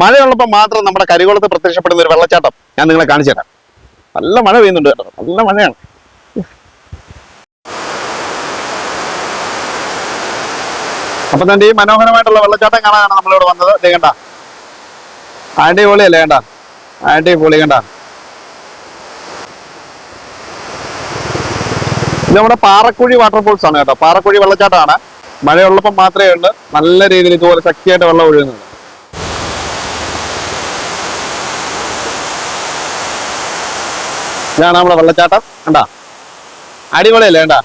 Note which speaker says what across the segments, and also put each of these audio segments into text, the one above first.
Speaker 1: മഴയുള്ളപ്പോൾ മാത്രം നമ്മുടെ കരികുളത്ത് പ്രത്യക്ഷപ്പെടുന്ന ഒരു വെള്ളച്ചാട്ടം ഞാൻ നിങ്ങളെ കാണിച്ചു തരാം. നല്ല മഴ പെയ്യുന്നുണ്ട് കേട്ടോ. നല്ല മഴയാണ്. അപ്പൊ തന്നെ ഈ മനോഹരമായിട്ടുള്ള വെള്ളച്ചാട്ടം കാണാനാണ് നമ്മളിവിടെ വന്നത്. കണ്ട. അടിപൊളിയല്ലേ കണ്ട? അടിപൊളി കണ്ട. ഇത് നമ്മുടെ പാറക്കുഴി വാട്ടർഫോൾസ് ആണ് കേട്ടോ. പാറക്കുഴി വെള്ളച്ചാട്ടമാണ്. മഴയുള്ളപ്പം മാത്രമേ ഉള്ളൂ. നല്ല രീതിയിൽ ഇതുപോലെ ശക്തിയായിട്ട് വെള്ളം ഒഴുകുന്നത് ഇതാണ് നമ്മുടെ വെള്ളച്ചാട്ടം. കണ്ടാ? അടിപൊളിയല്ലേ കണ്ടാ?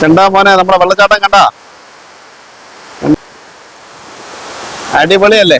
Speaker 1: ചെണ്ടാ മോനെ നമ്മുടെ വെള്ളച്ചാട്ടം കണ്ടാ? അടിപൊളിയല്ലേ?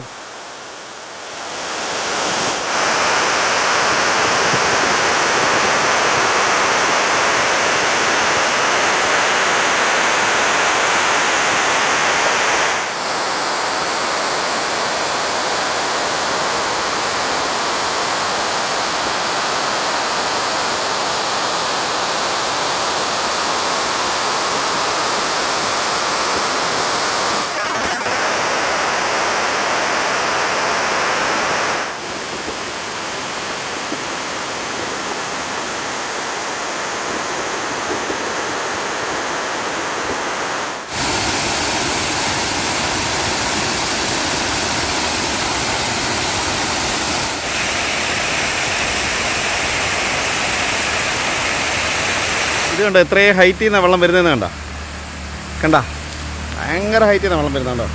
Speaker 1: ഇത് കണ്ടോ? എത്രയും ഹൈറ്റിൽ നിന്നാണ് വെള്ളം വരുന്നതെന്ന് കണ്ട? കണ്ട? ഭയങ്കര ഹൈറ്റിൽ നിന്നാണ് വെള്ളം വരുന്നുണ്ടോ